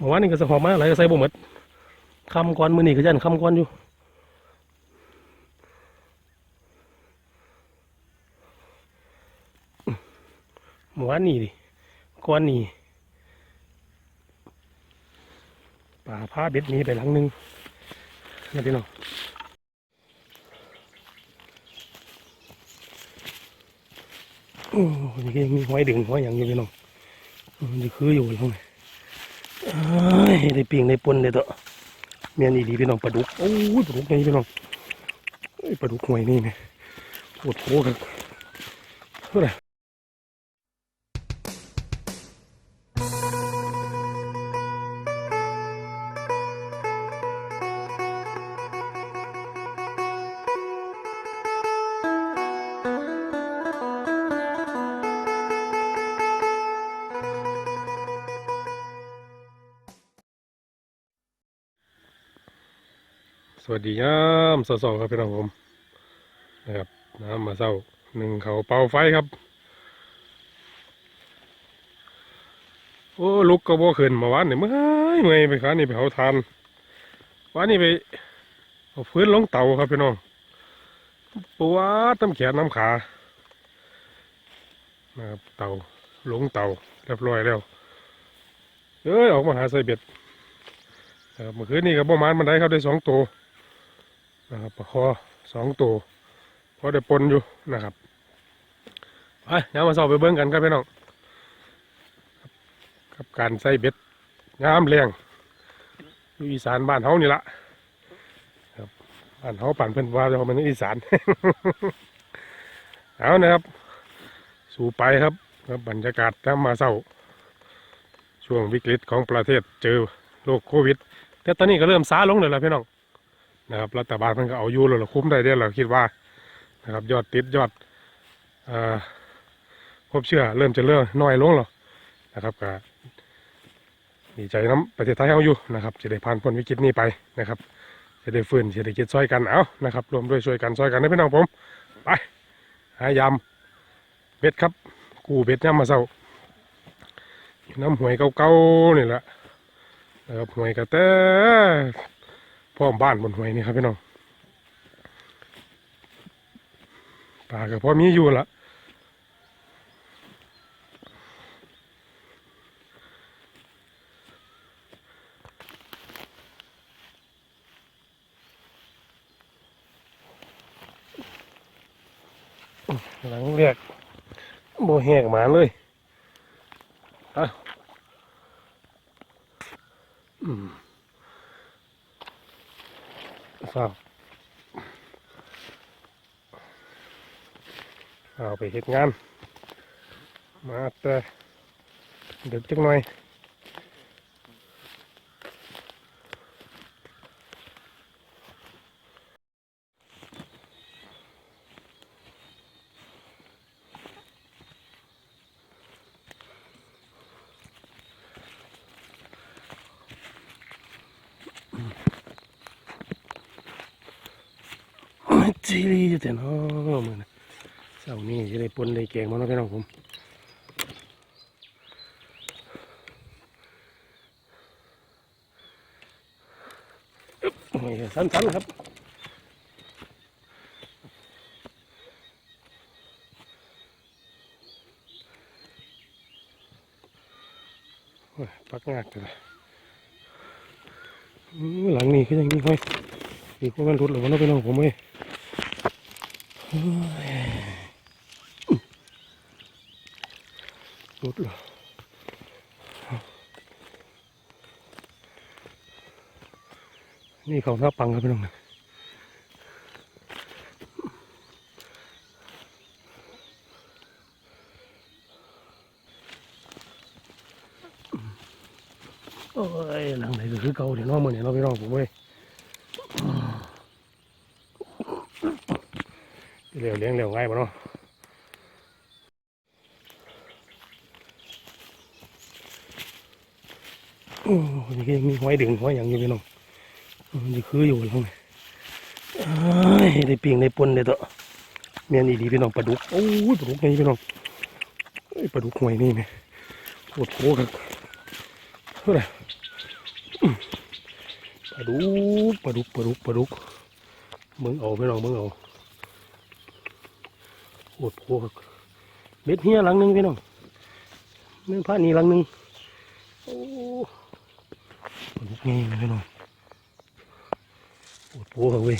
เมื่อวานนี่ก็สะหอบมาหลายก็ใส่บ่หมดคำก่อนมือนี้ก็ยันคำก่อนอยู่เมื่อวานนี่ดิก่อนนี่ป่าพาเบ็ดนี้ไปหลังนึงนะพี่น้องโอ้ยยังมีห้อยดึงห้อยอย่างอยู่พี่น้องอืมนี่คืออยู่แล้วไงเอ้ย ได้ปิ่งได้ปนได้ตัวเมียนอีดีพี่น้องปลาดุกโอ้ยปลาดุกนี่พี่น้องเอ้ปลาดุกห่วยนี่ไหมปวดโค้ครับเท่าไหร่ สวัสดียามสาวๆครับพี่น้องผมนะครับน้ำมาเศร้าหนึ่งเขาเป่าไฟครับ โอ้ลุกก็บ่ขึ้นมาวันนี่เมื่อยเมื่อยไปขานี่ไปเผาทานวันนี้ไปเอาพื้นลงเตาครับพี่น้องปวดน้ำแขนน้ำขานะครับเตาลงเตาเรียบร้อยแล้วเอ้ยออกมาหาใส่เบ็ดนะครับเมื่อคืนนี้ก็ประมาณมันได้ครับได้สองตัว นะครับปลาคอสองตัวพอได้ปนอยู่นะครับไปยวมาสอบไปเบิ้งกันครับพี่น้องกับการใส่เบ็ดงามแรงอยู่อีสานบ้านเฮานี่ละครับบ้านเฮาปั่นเพิ่นว่าเรามันอีสานเอานะครับ สู่ไปครับครับบรรยากาศน้ำมาเศร้า ช่วงวิกฤตของประเทศเจอโรคโควิด แต่ตอนนี้ก็เริ่มซาลงเลยละพี่น้อง นะครับรัฐบาลมันก็เอาอยู่แล้วคุ้มได้เด้อเราคิดว่านะครับ ยอดติดยอดอพบเชื้อเริ่มจะเริ่มน้อยลงแล้วนะครับก็ดีใจน้ำประเทศไทยเอาอยู่นะครับจะได้ผ่านพ้นวิกฤตนี้ไปนะครับ จะได้ฟื้นเศรษฐกิจช่วยกันเอานะครับรวมด้วยช่วยกันช่วยกันนะพี่น้องผมไปหายำเบ็ดครับกูเบ็ดย่ำมาเศร้าน้ำหวยเก่าๆนี่แหละนะครับหวยกระแต พ่อมบ้านบนหวยนี่ครับพี่น้องปลาก็พอมีอยู่ละหลังเรียกโบแหกหมาเลยเอาอืม ฝ้าเอาไปเฮ็ดงาน มาแต่เดึกจังหน่อย จีรีจะแต่เนาะมือนะเสาร์นี้จะได้ปนได้แกงมาเนาะพี่น้องผมสั้นๆครับปักงากเลยหลังนี้ก็ยังมีห้อยอีกว่ามันรุดหรือว่าน้องพี่น้องผมเว้ ยรุดเหรอนี่เขาหน้าปังครับพี่น้องนะโอ้ยหลังไหนก็คือเก่าเดี๋ยน้องมือเนี่ยน้องพี่น้องผมเว้ย เร็วเลี้ยงเร็วง่ายป่เนาะโอ้ยนี่ก็ยังมีหอยดึงหอยอย่างอยู่พี่น้องนี่คืออยู่แล้วไงได้ปิ่งได้ปนได้ตัวเมียนอีดีพี่น้องปลาดุกโอ้ยปลาดุกนี่พี่น้องปลาดุกห่วยนี่ไหมปวดโค้ครับเท่าไหร่ปลาดุกปลาดุกปลาดุกปลาดุกมึงเอาพี่น้องมึงเอา โอดโหเบ็ดเฮียหลังนึงพี่น้องเม่อผ้านี่หลังนึงโอ้ปลาดุกไงพี่น้องโอดโหเว้ย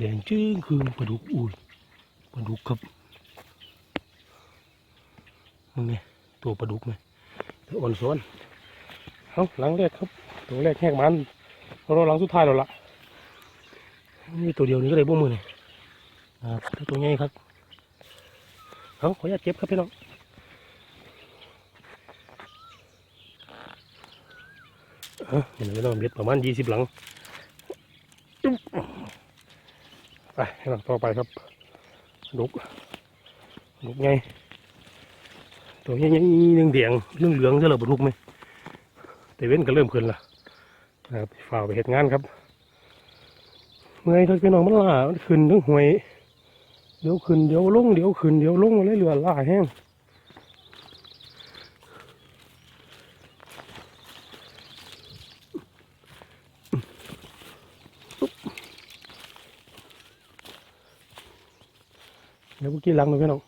แดงจื้อคือปลาดุกอุ้ยปลาดุกครับมึงไงตัวปลาดุกไหมอ่อนซ้อนเอาหลังแรกครับ ตัวแรกแหกมันเราหลังสุดท้ายแล้วล่ะนี่ตัวเดียวนี้ก็เลยบ้วมือเลยครับตัวใหญ่ครับเอาขออนุญาตเก็บครับพี่น้องเออเห็นไหมพี่น้องเบ็ดประมาณยี่สิบหลัง ไปต่อไปครับลุกลุกไงตัวใหญ่ๆเรื่องเดียงเรื่องเหลืองจะเหลือบลุกไหมแต่เว้นก็เริ่มขึ้นละนะครับฝ่าไปเหตุงานครับเมื่อยทักพี่น้องมันล่ามันขึ้นทั้งหวยเดี๋ยวขึ้นเดี๋ยวลงเดี๋ยวขึ้นเดี๋ยวลงอะไรเรือล่าแห้ง เดี๋ยวเมื่อกี้หลังเลยพี่น้อง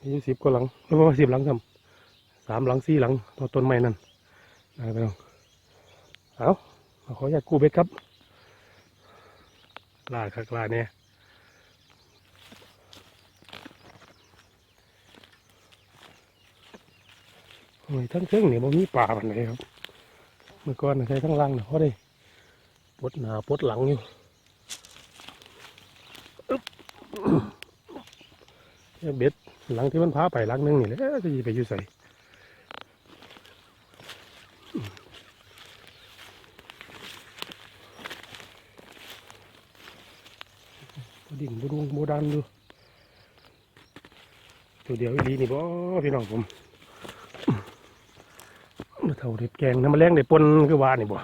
มีสิบกว่าหลังไม่ว่าสิบหลังทำสามหลังสี่หลังต่อต้นไม้นั่นนะพี่น้องเอามาขออยากกู้เบ็ดครับลาคักลาเนี่ยโอ้ยทั้งเครื่องเนี่ยมันมีป่ามันเลยครับ เมื่อก่อนใช้ทั้งล่างนะเพราะได้ปวดหนาปวดหลังอยู่ เบ็ดหลังที่มันพาไปหลังนึงนี่แหละจะไปอยู่ใส่ดิ่งบูดุงบูดันอยู่ตัวเดียวอีนี่บ่พี่น้องผมเท่าเด็ดแกงน้ำมะแรงได้ปนคือว่านี่บ่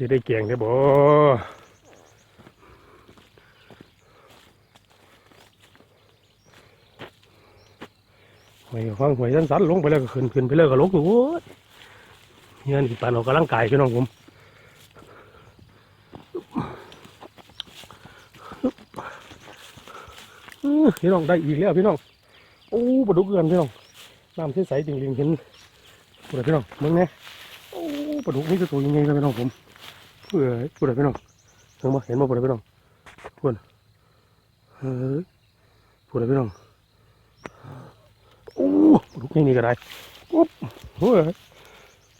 จะได้แกงได้บ่ หวยฟังหวยสั้นๆลงไปแล้วก็ขึ้นขึ้นไปแล้วก็ลงอยู่โอ้ยเงี้ยนี่ปานออกกำลังกายพี่น้องผมพี่น้องได้อีกแล้วพี่น้องโอ้ปลาดุกเกินพี่น้องน้ำใสๆจริงๆเห็นปลาพี่น้องมึงไงโอ้ปลาดุกนี่คือตัวยังไงครับพี่น้องผมเพื่อปลาพี่น้องเห็นไหมเห็นไหมปลาพี่น้องพวนเฮ้ยปลาพี่น้อง ลูกนี่นี่ก็ได้ปุ๊บโอ้ย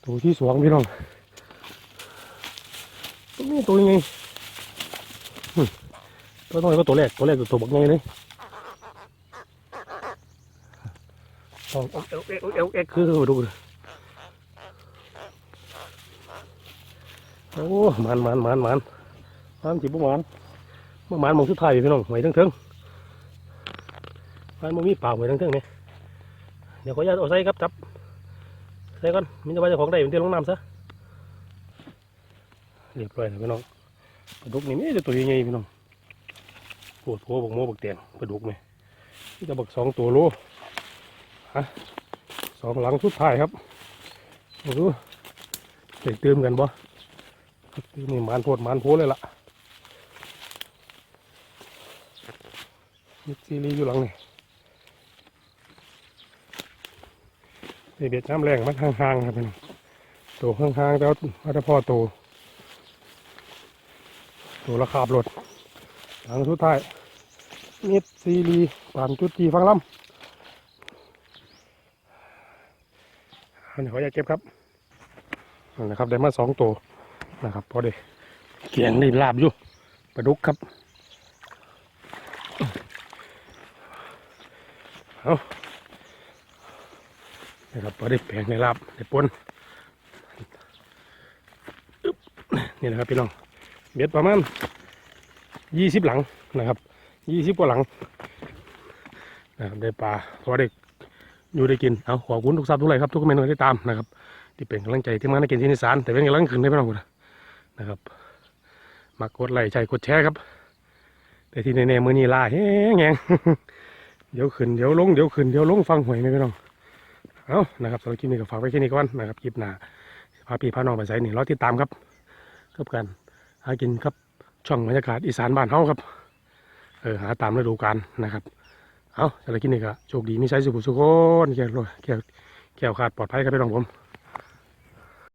ตัวที่สองพี่น้องตัวนี้ตัวยังไงตัวน้อยก็ตัวแรกตัวแรกตัวบักไงเลยเอาเอาเอลเอลเอลเอลคือดูดิโอ้มันมันมันมันมันจีบมันมื่อมันมองสุดท้ายพี่น้องไหวทั้งเทิงมันมันมีปากไหวทั้งเทิงเนี่ย เดี๋ยวขออนุญาตเอาใส่ครับจับใส่ก่อนมิจะว่าเจะของได้เป็นเตี้ยลงน้ำซะเรียบร้อยแล้วพี่น้องปลาดุกนี่ไม่ได้ตัวใหญ่ๆพี่น้องปวดหัวบกโมบกเตียงปลาดุกนี่นี่จะบักสองตัวโลฮะสองหลังสุดท้ายครับโอ้โหเด็กเติมกันบ่นี่มานโพดมานโพเลยล่ะมิดซีรีอยู่หลังนี่ เบ็ดน้ำแรงมันห่างๆครับพี่น้องตัวห่างๆแต่ว่าวัดพ่อตัวตัวราคาบรถหลังสุดท้ายมิดซีรีปานจุดจีฟังลำอันนี้ขออยากเก็บครับนั่นนะครับได้มาสองตัวนะครับพอดีเกียงนี่ลาบอยู่ปลาดุกครับ เอา นะครับพอได้แปลงในลาบในปนนี่นะครับพี่น้องเบ็ดประมาณยี่สิบหลังนะครับยี่สิบกว่าหลังนะครับได้ปลาพอได้อยู่ได้กินเอาขอบคุณทุกทรัพย์ทุกไรครับทุกเมนต์ที่ตามนะครับ ที่เป็นกำลังใจที่มาในกินที่นิสานแต่เป็นกำลังขึ้นได้พี่น้องนะครับมากดไลค์ใจกดแชร์ครับ แต่ที่แน่ๆมือนี้ลาแห้งแงเดี๋ยวขึ้นเดี๋ยวลงเดี๋ยวขึ้นเดี๋ยวลงฟังหวยไหมพี่น้อง เอานะครับสำหรับคลิปนี้ก็ฝากไว้แค่นี้ก่อนนะครับคลิปหน้าพาพี่พาน้องไปใส่หนึ่งรอติดตามครับกับกันหากินครับช่องบรรยากาศอีสานบ้านเฮาครับเออหาตามฤดูกาลนะครับเอาสำหรับคลิปนี้ก็โชคดีมีใช้สุขสุขคนแก้วแก้วแก้วขาดปลอดภัยครับพี่น้องผม